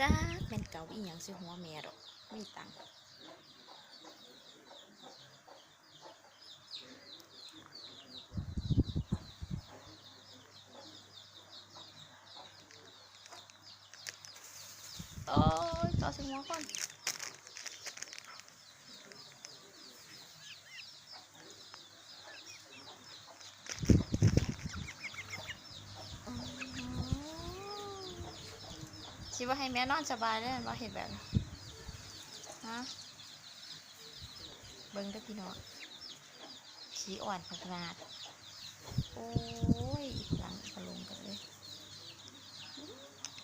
จ้าเป็นเก่าอีหยังสิหัวแม่ดอกมีตังค์โอ้ยเก่อสิหัวคนอื้อหือ คิดว่าให้แม่นอนสบายได้ว่าเห็นแบบฮะเบิ้งเด้พี่น้องขี้อ่อนขนาด โอ้ยอีกหลังกระลงกันเลย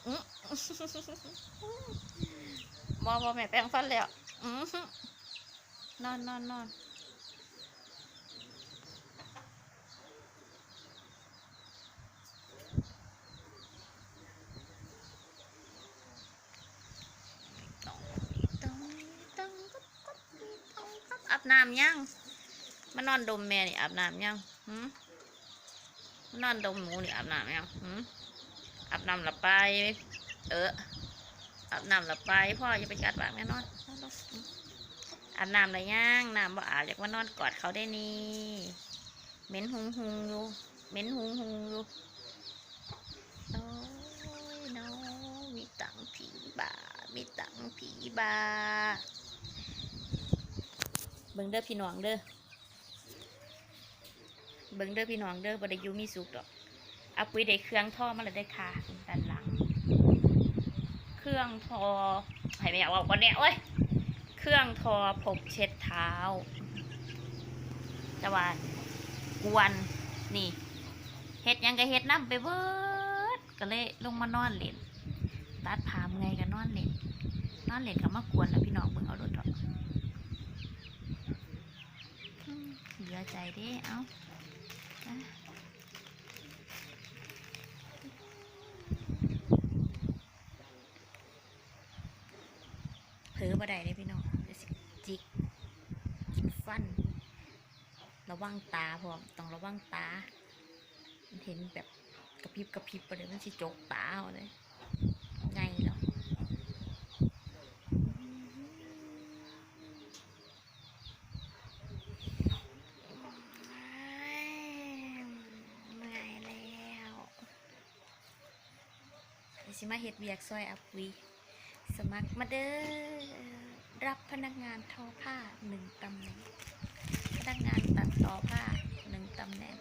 อื้อบอบอแม่แปรงฟันแล้วอื้อหือนอนนอนนอนต้องต้องต้องต้องต้องอาบ น้ำยังมานอนดมแม่นี่อาบน้ำยังหืมมานอนดมหมูนี่อาบน้ำยังหืมอาบน้ำหลับไป เอออาบน้ำหลับไปพ่ออย่าไปกัดปากแม่นอนอาบน้ำอะไรยังน้ำบ่อาบอยากมานอนกอดเขาได้นี่เหม็นหุงหุงอยู่เหม็นหุงหุงอยู่โอ้ยน้องมีตังผีบามีตังผีบา เบิ่งเด้อพี่น้องเด้อเบิ่งเด้อพี่น้องเด้อบ่ได้อยู่มีสุขดอกเอาปุ๋ยได้เครื่องท่อมาแล้วได้ค่ะด้านหลัง เครื่องทอให้ไม่เอากบอกก่อนเนี่ยโอ้ยเครื่องทอผมเช็ดเท้าตะวันกวนนี่เฮ็ดยังก็เฮ็ดน้ำไปเบิดก็เลยลงมานอนเล่นตัดผามไงก็นอนเล่นนอนเล่นก็มากวนแล้วพี่น้องเบิ่งเอารถเถอะอืมเห ลือใจเด้เอาอะเผลอบ่ได้เลยพี่น้องสิจิกกินฟัน ระวังตาพร้อมต้องระวังตามันเห็นแบบกระพริบกระพริบไปเลยมันสิจกตาเอาเลยไงเนาะเมื่อยแล้วเดี๋ยว สิมาเฮ็ดเวียกซอยอับวีสมัครมาเด้อรับพนักงานทอผ้าหนึ่งตำแหน่ง พนักงานตัดต่อผ้าหนึ่งตำแหน่ง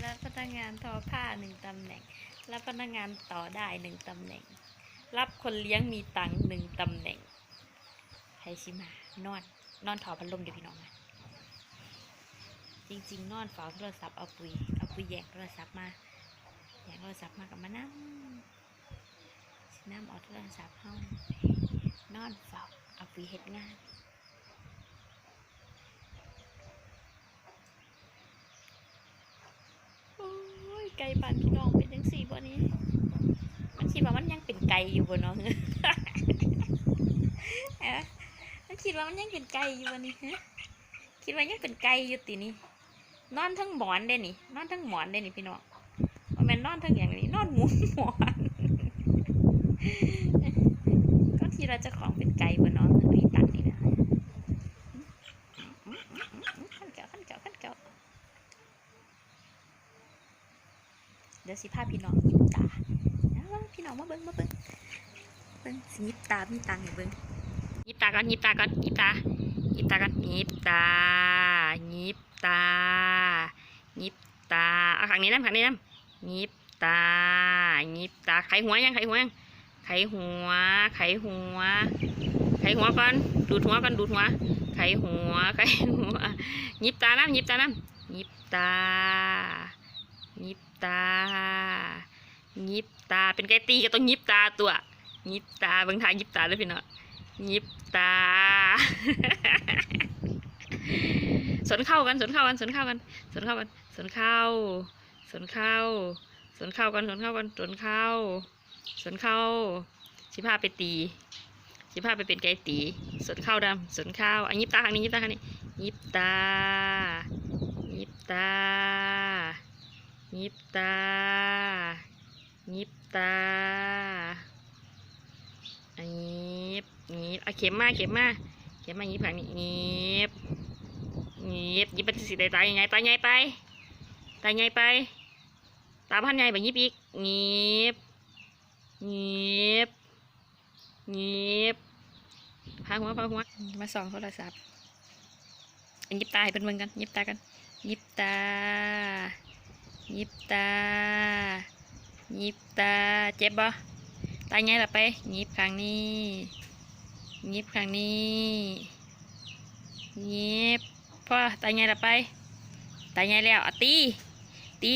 แล้วพนักงานทอผ้าหนึ่งตำแหน่งแล้วพนักงานต่อได้หนึ่งตำแหน่ง รับคนเลี้ยงมีตังหนึ่งตำแหน่งใครชิมานอน นอนถอพัดลมเดี๋ยวพี่น้องมา จริง ๆ นอนเฝ้าโทรศัพท์เอาปุยเอาปุยแยกโทรศัพท์มาแยกโทรศัพท์มากับมานั่งสิน้ำเอาโทรศัพท์เฮานอนเฝ้าเอาไปเฮ็ดงานโอ้ยไก่ปานพี่น้องเป็นจังสี่บ่นี้ มันคิดว่ามันยังเป็นไก่อยู่บ่นาะเอ๊ะมันคิดว่ามันยังเป็นไก่อยู่บ่นี่ฮะคิดว่ายังเป็นไก่อยู่ตินี่ นอนทั้งหมอนเด้นี่นอนทั้งหมอนเด้นี่พี่น้องแม่นนอนทั้งอย่างนี้นอนหมุนหมอนก็ทีเราจะของเป็นไก่บนน้องพี่ตัดนี่นะขั้นเก่าขั้นเก่าขั้นเก่าเดี๋ยวสิพาพี่น้องยิบตาพี่น้องมาเบิ้งมาเบิ้งเบิ้งสิยิบตามีตังเบิ้งยิบตาก่อนยิบตาก่อนยิบตายิบตาก่อนยิบตายิบตา ยิบตาเอาข้างนี้น้ำข้างนี้น้ำยิบตายิบตาไขหัวยังไขหัวยังไขหัว ไขหัว ไขหัวก่อนดูดหัวก่อนดูดหัว ไขหัว ไขหัวหยิบตาน้ำหยิบตาน้ำหยิบตาหยิบตาหยิบตาเป็นไก่ตีก็ต้องหยิบตาตัวหยิบตาบางทางยิบตาเลยพี่เนาะหยิบตา สนเข้ากันสนเข้ากันสนเข้ากันสนเข้ากันสนเข้าสนเข้าสนเข้ากันสนเข้ากันสนเข้าสวนเข้าสิพาไปตีสิพาไปเป็นไก่ตีสวนเข้าดำสวนเข้าอันยิบตาทางนี้ยิบตาทางนี้ยิบตายิบตายิบตายิบตาอะหยิบยิบเอาเข็มมาเข็มมาเข็มมายิบผังนี้ยิบ ยิบยิบเป็นสีตาใหญ่ตาใหญ่ไปตาใหญ่ไป ตาพันใหญ่แบบยิบอีกหยิบหยิบหยิบพาหัวพาหัวมาส่องโทรศัพท์อันหยิบตาให้เป็นเมืองกันยิบตากันยิบตายิบตายิบตาเจ็บบ่ตาใหญ่ะไปยิบข้งนี้ยิบข้งนี้ยิบ พ่อตายไงล่ะไป ตายไงแล้วอะตีตี